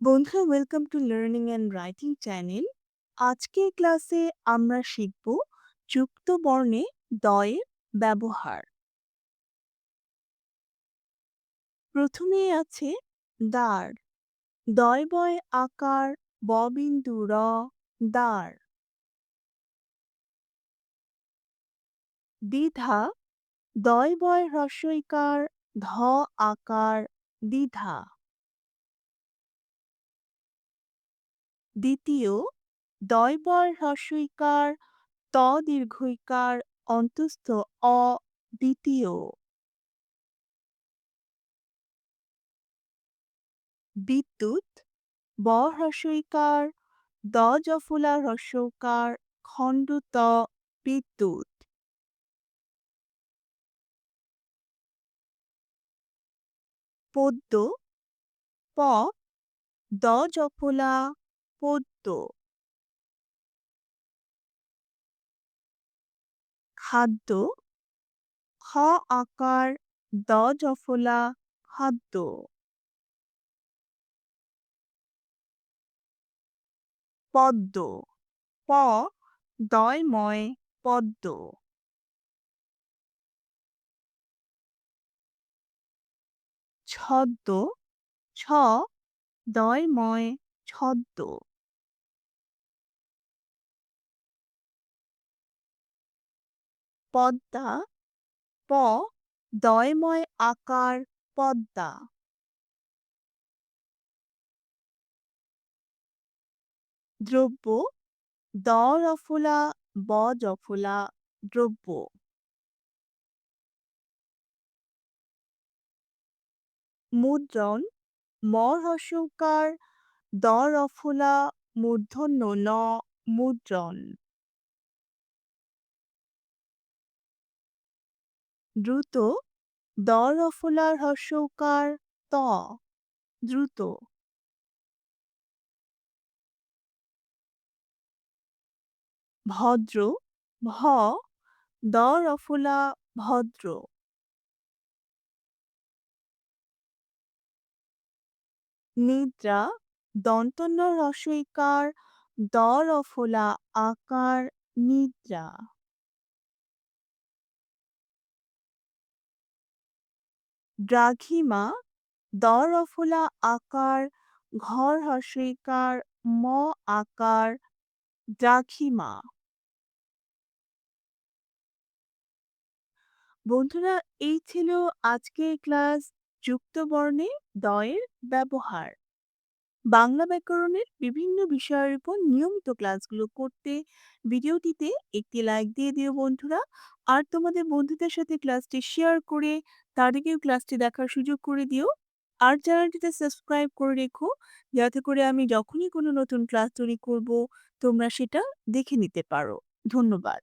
বন্ধুরা welcome to learning and writing channel আজকের ক্লাসে আমরা শিখব যুক্ত বর্ণে দয়ের ব্যবহার। প্রথমে আছে দাঁড় দয় বয় আকার ববিন্দু র দাঁড় দ্বিধা, দয় বয় হ্রস্বইকার, ধ আকার, দ্বিধা। দ্বিতীয় দয় বয় হ্রস্বইকার ত দীর্ঘইকার অন্তস্থ, অ, দ্বিতীয়। বিদ্যুৎ, ব হ্রস্বইকার, দ জফলা হ্রস্বকার ত, বিদ্যুৎ। পদ্য, প, দ জফলা পদ্য খাদ্য, খ আকার, দ জফলা, খাদ্য। পদ্ম, প দয়ময় পদ্ম। ছদ্ম, ছ দয়ময় ছদ্ম। পদ্মা, প, দয়ময় আকার পদ্মা। দ্রব্য, দ রফলা, ব জফলা দ্রব্য। মুদ্রণ, ম হ্রস্বকার দ রফলা, মূর্ধন্য ন মুদ্রণ। দ্রুত দ রফলার হ্রস্বকার ত। দ্রুত। ভদ্র, ভ দ রফলা ভদ্র। নিদ্রা, দন্তন্য রসইকার দ রফলা আকার নিদ্রা। দ্রাঘিমা দ রফলা আকার, ঘর হস্যইকার ম আকার, দ্রাঘিমা। বন্ধুরা, এই ছিল আজকের ক্লাস যুক্ত বর্ণে দয়ের ব্যবহার। বাংলা ব্যাকরণের বিভিন্ন বিষয়ের উপর নিয়মিত ক্লাসগুলো করতে ভিডিওটিতে একটি লাইক দিয়ে দিও বন্ধুরা। আর তোমাদের বন্ধুদের সাথে ক্লাসটি শেয়ার করে তাদেরকেও ক্লাসটি দেখার সুযোগ করে দিও। আর চ্যানেলটিতে সাবস্ক্রাইব করে রেখো, যাতে করে আমি যখনই কোনো নতুন ক্লাস তৈরি করব, তোমরা সেটা দেখে নিতে পারো। ধন্যবাদ।